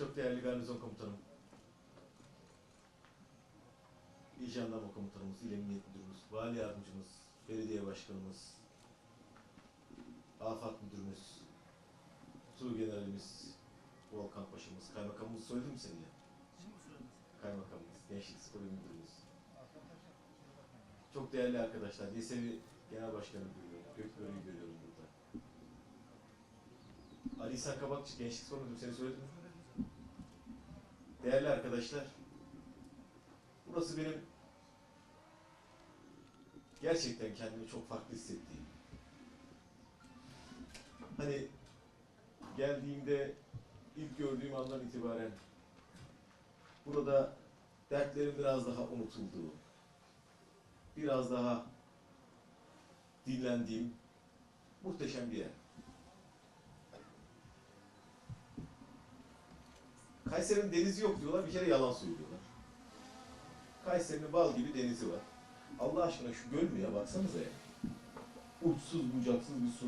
Çok değerli garnizon komutanım. İl Jandarma Komutanımız, İl Emniyet Müdürümüz, Vali Yardımcımız, Belediye Başkanımız, Afat Müdürümüz, Tuğ Generalimiz, Volkan Paşa'mız, Kaymakamımız söyledim mi seni ya? Kaymakamımız, Gençlik Spor İl Müdürümüz. Çok değerli arkadaşlar, Yesevi Genel Başkanı görüyorum, Gökbörü'yü görüyorum burada. Ali İhsan Kabakçı, Gençlik Spor Müdürü seni söyledim mi? Değerli arkadaşlar, burası benim gerçekten kendimi çok farklı hissettiğim. Hani geldiğimde ilk gördüğüm andan itibaren burada dertlerim biraz daha unutulduğu, biraz daha dinlendiğim muhteşem bir yer. Kayseri'nin denizi yok diyorlar, bir kere yalan söylüyorlar. Kayseri'nin bal gibi denizi var. Allah aşkına şu göl mü ya baksanıza ya. Uçsuz bucaksız bir su.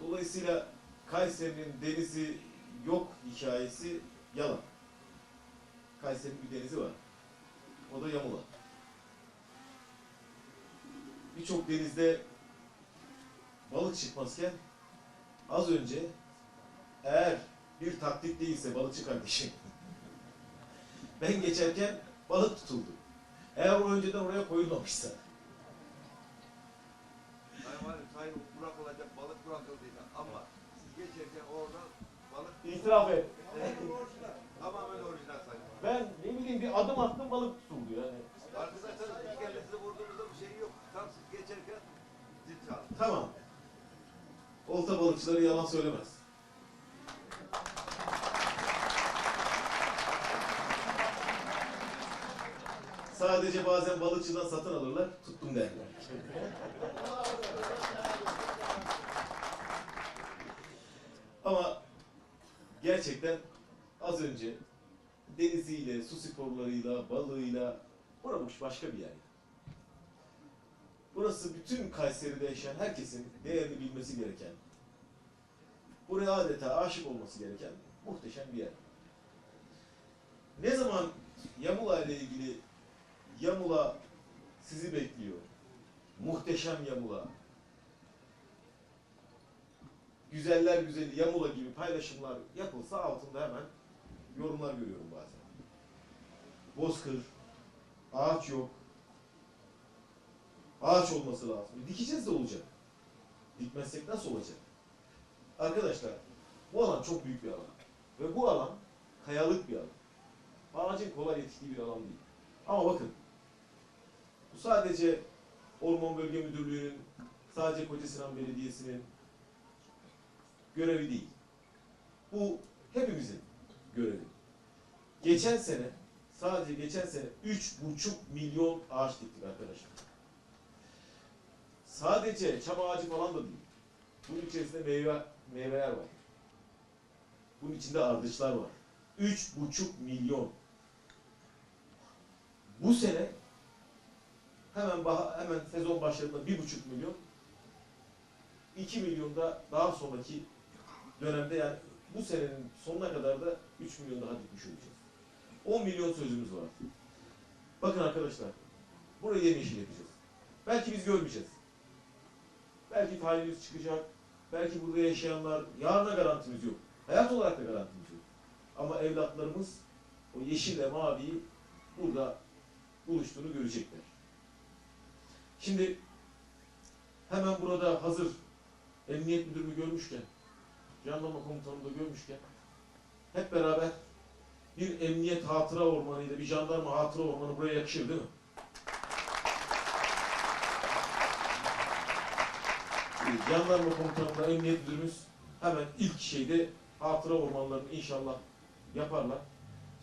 Dolayısıyla Kayseri'nin denizi yok hikayesi yalan. Kayseri'nin bir denizi var. O da Yamula. Birçok denizde balık çıkmazken az önce eğer bir taklit değilse balıkçı kardeşim ben geçerken balık tutuldu. Eğer o önceden oraya koyulmamışsa Sayın Valim, sayın bırakılacak balık bırakıldıydı ama siz geçerken orada balık itiraf et. tamamen orijinal sayın Valim. Ben ne bileyim bir adım attım balık tutuldu yani. Arkadaşlar ilk elde size vurduğunuzda bir şey yok. Tam siz geçerken zil çaldı. Tamam. Olta balıkçıları yalan söylemez. Sadece bazen balıkçıdan satın alırlar, tuttum derler. Ama gerçekten az önce deniziyle, su sporlarıyla, balığıyla uğramış başka bir yer. Burası bütün Kayseri'de yaşayan herkesin değerini bilmesi gereken, buraya adeta aşık olması gereken muhteşem bir yer. Ne zaman Yamula ile ilgili Yamula sizi bekliyor, muhteşem Yamula, güzeller güzeli Yamula gibi paylaşımlar yapılsa altında hemen yorumlar görüyorum bazen. Bozkır, ağaç yok, Ağaç olması lazım. Dikeceğiz de olacak. Dikmezsek nasıl olacak? Arkadaşlar, bu alan çok büyük bir alan. Ve bu alan kayalık bir alan. Ağacın kolay yetiştiği bir alan değil. Ama bakın, bu sadece Orman Bölge Müdürlüğü'nün, sadece Kocasinan Belediyesi'nin görevi değil. Bu hepimizin görevi. Geçen sene, sadece geçen sene 3,5 milyon ağaç diktik arkadaşlar. Sadece çam ağacı falan da değil. Bunun içerisinde meyve, meyveler var. Bunun içinde ardıçlar var. Üç buçuk milyon. Bu sene hemen hemen sezon başladığında bir buçuk milyon. 2 milyon da daha sonraki dönemde yani bu senenin sonuna kadar da 3 milyon daha dikmiş olacağız. 10 milyon sözümüz var. Bakın arkadaşlar, burayı yemyeşil yapacağız. Belki biz görmeyeceğiz. Belki talibimiz çıkacak. Belki burada yaşayanlar, yarına garantimiz yok. Hayat olarak da garantimiz yok. Ama evlatlarımız o yeşille maviyi burada buluştuğunu görecekler. Şimdi hemen burada hazır emniyet müdürümü görmüşken, jandarma komutanımı da görmüşken hep beraber bir emniyet hatıra ormanıyla bir jandarma hatıra ormanı buraya yakışır değil mi? Jandarma komutanımla emniyet müdürümüz hemen ilk şeyde hatıra ormanlarını inşallah yaparlar.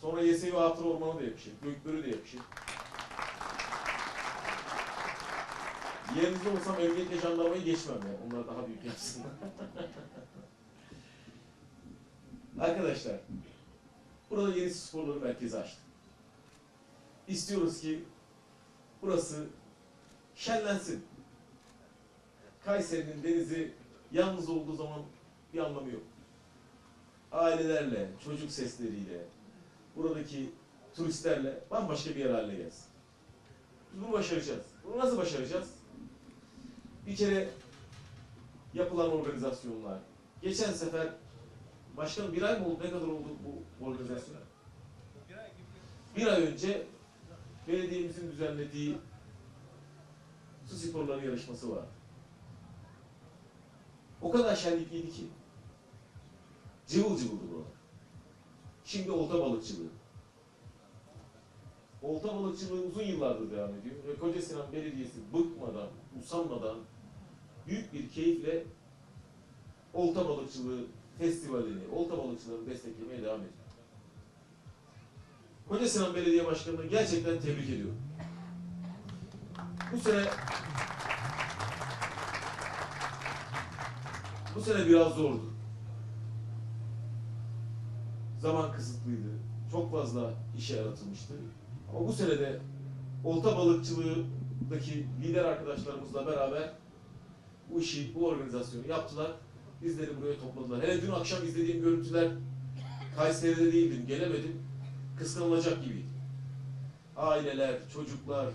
Sonra YSV hatıra ormanı da yakışır, Gökbörü de yakışır. Yerinizde olsam emniyetle jandarmayı geçmem ya. Onlar daha büyük yapsınlar. Arkadaşlar, burada yeni sporları merkezi açtık. İstiyoruz ki burası şenlensin. Kayseri'nin denizi yalnız olduğu zaman bir anlamı yok. ailelerle, çocuk sesleriyle, buradaki turistlerle bambaşka bir yer haline gelsin. Biz bunu başaracağız. Bunu nasıl başaracağız? Bir kere yapılan organizasyonlar. Geçen sefer başkan bir ay mı oldu? Ne kadar oldu bu organizasyon? Bir ay önce belediyemizin düzenlediği su sporları yarışması var. O kadar şenlikliydi ki. Cıvıl cıvıldı bu. Şimdi olta balıkçılığı. Olta balıkçılığı uzun yıllardır devam ediyor. Ve Kocasinan Belediyesi bıkmadan, usanmadan büyük bir keyifle olta balıkçılığı festivalini, olta balıkçılarını desteklemeye devam ediyor. Kocasinan Belediye Başkanı'nı gerçekten tebrik ediyorum. Bu sene bu sene biraz zordu. Zaman kısıtlıydı. Çok fazla işe yaratılmıştı. Ama bu sene de olta balıkçılığındaki lider arkadaşlarımızla beraber bu işi, bu organizasyonu yaptılar. Bizleri buraya topladılar. Hele dün akşam izlediğim görüntüler Kayseri'de değildim, gelemedim. Kıskanılacak gibiydi. Aileler, çocuklar,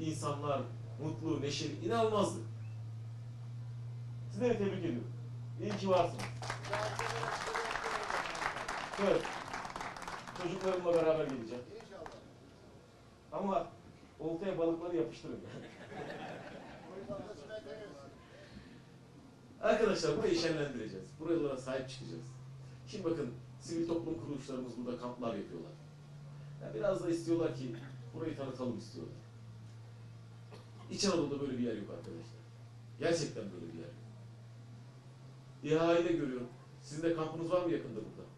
insanlar mutlu, neşeli, inanılmazdı. Sizleri tebrik ediyorum. İyi ki varsınız. Evet. Çocuklarımla beraber geleceğim. Ama oltaya balıkları yapıştırın. Arkadaşlar burayı şenlendireceğiz. Buralara sahip çıkacağız. Şimdi bakın sivil toplum kuruluşlarımız burada kamplar yapıyorlar. Ya biraz da istiyorlar ki burayı tanıtalım istiyorlar. İç Anadolu'da böyle bir yer yok arkadaşlar. Gerçekten böyle bir yer yok. İHA'yı görüyorum. Sizin de kampınız var mı yakında burada?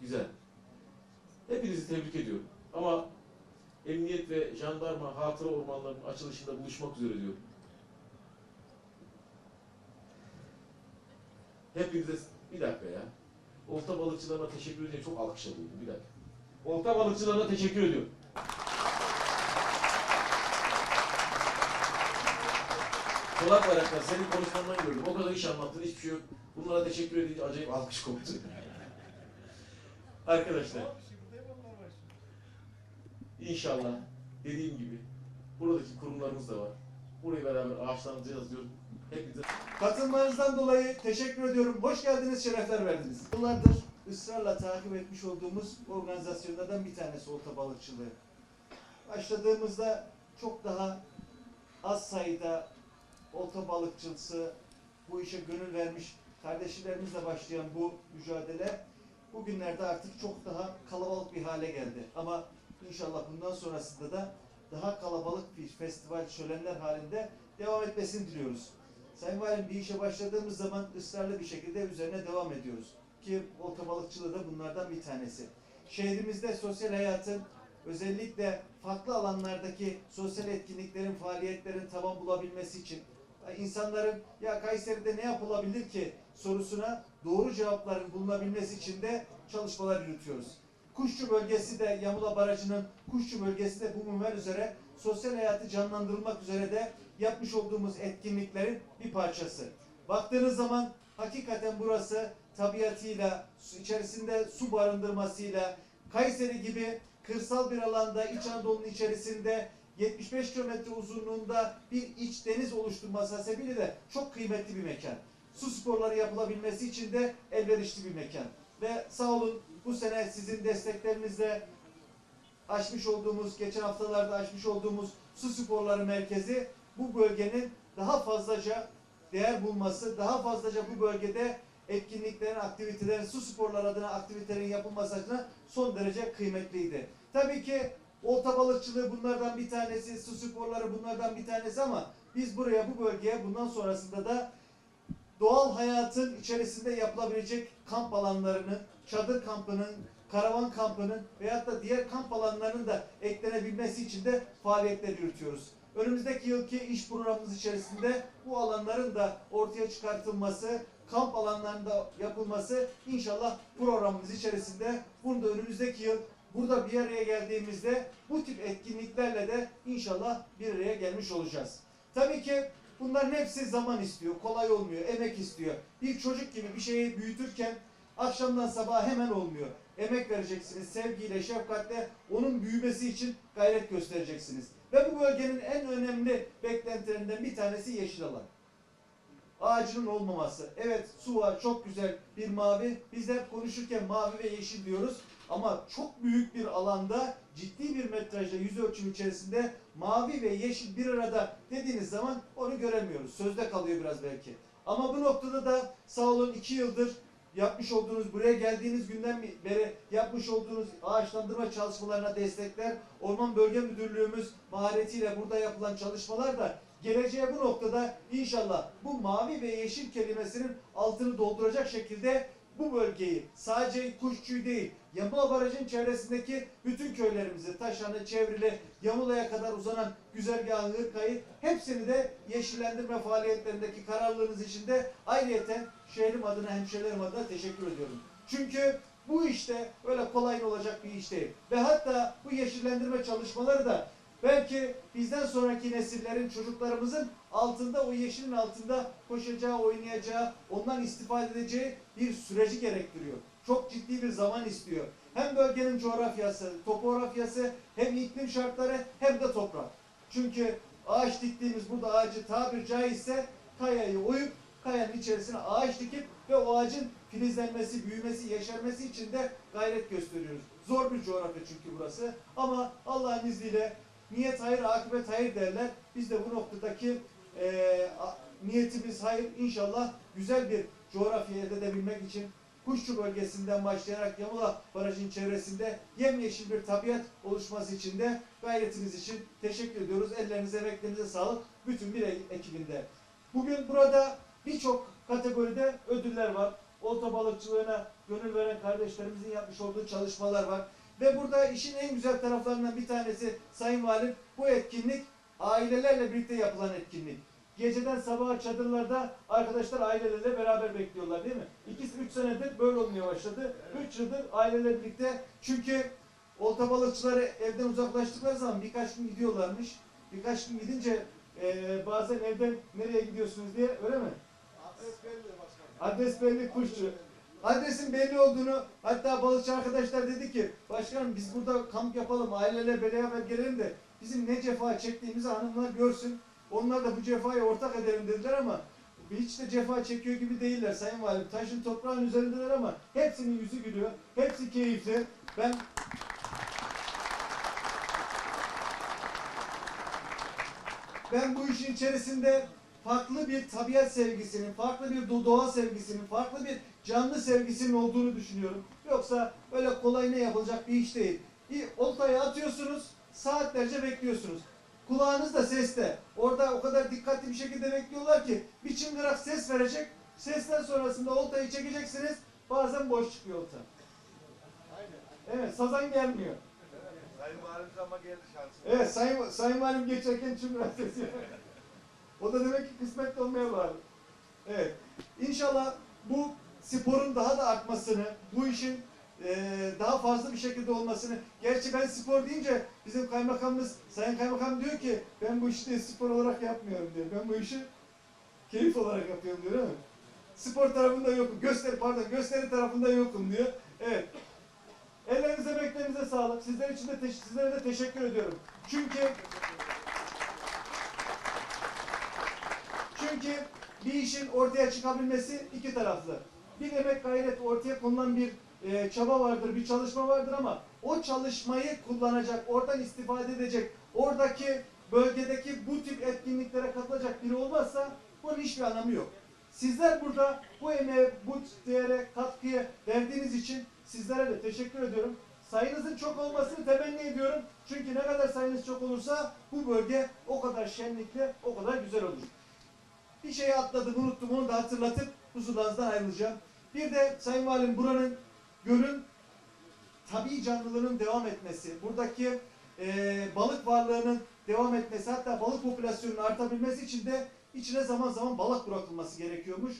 Güzel. Hepinizi tebrik ediyorum. Ama emniyet ve jandarma hatıra ormanlarının açılışında buluşmak üzere diyorum. Hepinize bir dakika ya. Olta balıkçılarına teşekkür ediyorum. Çok alkış alıyorum. Bir dakika. Olta balıkçılarına teşekkür ediyorum. Kulak bayraklar senin konuşmandan gördüm. O kadar iş anlattın hiçbir şey yok. Bunlara teşekkür edince acayip alkış koptu. Arkadaşlar inşallah dediğim gibi buradaki kurumlarımız da var. Burayı beraber ağaçlandıracağız diyorum. Hepinize Katılmanızdan dolayı teşekkür ediyorum. Hoş geldiniz, şerefler verdiniz. Yıllardır ısrarla takip etmiş olduğumuz organizasyonlardan bir tanesi olta balıkçılığı. Başladığımızda çok daha az sayıda olta balıkçılısı bu işe gönül vermiş kardeşlerimizle başlayan bu mücadele bugünlerde artık çok daha kalabalık bir hale geldi. Ama inşallah bundan sonrasında da daha kalabalık bir festival şölenler halinde devam etmesini diliyoruz. Sayın Valim bir işe başladığımız zaman ısrarlı bir şekilde üzerine devam ediyoruz. Ki olta balıkçılığı da bunlardan bir tanesi. Şehrimizde sosyal hayatın özellikle farklı alanlardaki sosyal etkinliklerin, faaliyetlerin taban bulabilmesi için insanların ya Kayseri'de ne yapılabilir ki sorusuna doğru cevapların bulunabilmesi için de çalışmalar yürütüyoruz. Kuşçu bölgesi de Yamula Barajı'nın Kuşçu bölgesi de bu minval üzere sosyal hayatı canlandırılmak üzere de yapmış olduğumuz etkinliklerin bir parçası. Baktığınız zaman hakikaten burası tabiatıyla, içerisinde su barındırmasıyla, Kayseri gibi kırsal bir alanda İç Anadolu'nun içerisinde 75 kilometre uzunluğunda bir iç deniz oluşturması hasebiyle de çok kıymetli bir mekan. Su sporları yapılabilmesi için de elverişli bir mekan. Ve sağ olun bu sene sizin desteklerinizle açmış olduğumuz, geçen haftalarda açmış olduğumuz su sporları merkezi bu bölgenin daha fazlaca değer bulması, daha fazlaca bu bölgede etkinliklerin, aktivitelerin, su sporları adına aktivitelerin yapılması adına son derece kıymetliydi. Tabii ki olta balıkçılığı bunlardan bir tanesi, su sporları bunlardan bir tanesi ama biz buraya, bu bölgeye bundan sonrasında da doğal hayatın içerisinde yapılabilecek kamp alanlarının, çadır kampının, karavan kampının veyahut da diğer kamp alanlarının da eklenebilmesi için de faaliyetler yürütüyoruz. Önümüzdeki yılki iş programımız içerisinde bu alanların da ortaya çıkartılması, kamp alanlarında yapılması inşallah programımız içerisinde bunu da önümüzdeki yıl burada bir araya geldiğimizde bu tip etkinliklerle de inşallah bir araya gelmiş olacağız. Tabii ki Bunların hepsi zaman istiyor, kolay olmuyor, emek istiyor. Bir çocuk gibi bir şeyi büyütürken akşamdan sabaha hemen olmuyor. Emek vereceksiniz, sevgiyle, şefkatle onun büyümesi için gayret göstereceksiniz. Ve bu bölgenin en önemli beklentilerinden bir tanesi yeşil alan. Ağacının olmaması. Evet su var, çok güzel bir mavi. Biz hep konuşurken mavi ve yeşil diyoruz. Ama çok büyük bir alanda ciddi bir metrajda yüz ölçüm içerisinde mavi ve yeşil bir arada dediğiniz zaman onu göremiyoruz. Sözde kalıyor biraz belki. Ama bu noktada da sağ olun iki yıldır yapmış olduğunuz, buraya geldiğiniz günden beri yapmış olduğunuz ağaçlandırma çalışmalarına destekler, Orman Bölge Müdürlüğümüz maharetiyle burada yapılan çalışmalar da geleceğe bu noktada inşallah bu mavi ve yeşil kelimesinin altını dolduracak şekilde bu bölgeyi sadece Kuşçu'yu değil, Yamula Barajı'nın çevresindeki bütün köylerimizi, Taşan'ı, Çevrili, Yamula'ya kadar uzanan güzergahı, Hırkay'ı hepsini de yeşillendirme faaliyetlerindeki kararlılığınız için de ayrıyeten şehrim adına, hemşehrilerim adına teşekkür ediyorum. Çünkü bu işte öyle kolay olacak bir iş değil. Ve hatta bu yeşillendirme çalışmaları da belki bizden sonraki nesillerin, çocuklarımızın altında, o yeşilin altında koşacağı, oynayacağı, ondan istifade edeceği bir süreci gerektiriyor. Çok ciddi bir zaman istiyor. Hem bölgenin coğrafyası, topografyası, hem iklim şartları hem de toprak. Çünkü ağaç diktiğimiz burada ağacı tabir caizse kayayı oyup kayanın içerisine ağaç dikip ve o ağacın filizlenmesi, büyümesi, yeşermesi için de gayret gösteriyoruz. Zor bir coğrafya çünkü burası. Ama Allah'ın izniyle niyet hayır, akıbet hayır derler. Biz de bu noktadaki a- niyetimiz hayır. İnşallah güzel bir coğrafya elde edebilmek için Kuşçu bölgesinden başlayarak Yamula Barajı'nın çevresinde yemyeşil bir tabiat oluşması için de gayretiniz için teşekkür ediyoruz. Ellerinize, emeklerinize sağlık. Bütün bir e- ekibinde. Bugün burada birçok kategoride ödüller var. Olta balıkçılığına gönül veren kardeşlerimizin yapmış olduğu çalışmalar var. Ve burada işin en güzel taraflarından bir tanesi Sayın Valim bu etkinlik ailelerle birlikte yapılan etkinlik. Geceden sabaha çadırlarda arkadaşlar ailelerle beraber bekliyorlar değil mi? 2-3 senedir böyle olmaya başladı. 3 yıldır ailelerle birlikte çünkü olta balıkçıları evden uzaklaştıkları zaman birkaç gün gidiyorlarmış. Birkaç gün gidince eee, bazen evden nereye gidiyorsunuz diye öyle mi? Adres belli kuşçu. Adresin belli olduğunu hatta balıkçı arkadaşlar dedi ki başkanım biz burada kamp yapalım aileler beraber gelelim de bizim ne cefa çektiğimizi hanımlar görsün. Onlar da bu cefayı ortak edelim dediler ama hiç de cefa çekiyor gibi değiller Sayın Valim. Taşın toprağın üzerindeler ama hepsinin yüzü gülüyor. Hepsi keyifli. Ben ben bu işin içerisinde farklı bir tabiat sevgisinin, farklı bir do- doğa sevgisinin, farklı bir canlı sevgisinin olduğunu düşünüyorum. Yoksa öyle kolay ne yapılacak bir iş değil. Bir oltayı atıyorsunuz, saatlerce bekliyorsunuz. Kulağınız da seste. Orada o kadar dikkatli bir şekilde bekliyorlar ki bir çıngırak ses verecek. Sesten sonrasında oltayı çekeceksiniz. Bazen boş çıkıyor olta. Evet, sazan gelmiyor. Sayın Valimiz ama geldi şansım. Evet, Sayın, Sayın Valim geçerken çıngırak sesi. o da demek ki kısmet olmaya bağlı. Evet. İnşallah bu sporun daha da artmasını, bu işin eee, daha fazla bir şekilde olmasını. Gerçi ben spor deyince bizim kaymakamımız, Sayın Kaymakam diyor ki ben bu işi spor olarak yapmıyorum diyor. Ben bu işi keyif olarak yapıyorum diyor değil mi? Spor tarafında yokum. Gösteri pardon gösteri tarafında yokum diyor. Evet. Ellerinize emeklerinize sağlık. Sizler için de sizlere de teşekkür ediyorum. Çünkü Çünkü bir işin ortaya çıkabilmesi iki taraflı. Bir emek gayret ortaya konulan bir e, çaba vardır, bir çalışma vardır ama o çalışmayı kullanacak, oradan istifade edecek, oradaki bölgedeki bu tip etkinliklere katılacak biri olmazsa bunun hiçbir anlamı yok. Sizler burada bu emeğe, bu değere, katkıya verdiğiniz için sizlere de teşekkür ediyorum. Sayınızın çok olmasını temenni ediyorum. Çünkü ne kadar sayınız çok olursa bu bölge o kadar şenlikli, o kadar. Bir şeyi atladım, unuttum. Onu da hatırlatıp huzuranızdan ayrılacağım. Bir de Sayın Valim buranın gölün tabii canlılığının devam etmesi, buradaki eee, balık varlığının devam etmesi, hatta balık popülasyonunun artabilmesi için de içine zaman zaman balık bırakılması gerekiyormuş.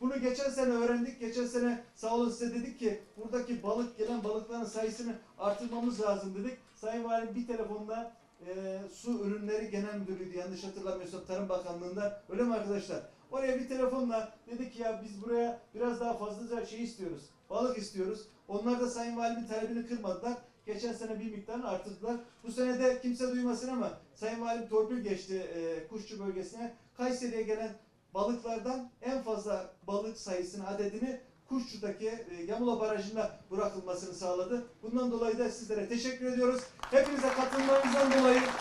Bunu geçen sene öğrendik. Geçen sene sağ olun size dedik ki buradaki balık gelen balıkların sayısını artırmamız lazım dedik. Sayın Valim bir telefonla e, Su Ürünleri Genel Müdürlüğü'ydü yanlış hatırlamıyorsam Tarım Bakanlığı'ndan. Öyle mi arkadaşlar? Oraya bir telefonla dedi ki ya biz buraya biraz daha fazlaca şey istiyoruz. Balık istiyoruz. Onlar da Sayın Valimin talebini kırmadılar. Geçen sene bir miktarını artırdılar. Bu sene de kimse duymasın ama Sayın Valim torpil geçti e, Kuşçu bölgesine. Kayseri'ye gelen balıklardan en fazla balık sayısını, adedini Kuşçu'daki e, Yamula Barajı'nda bırakılmasını sağladı. Bundan dolayı da sizlere teşekkür ediyoruz. Hepinize katılmanızdan dolayı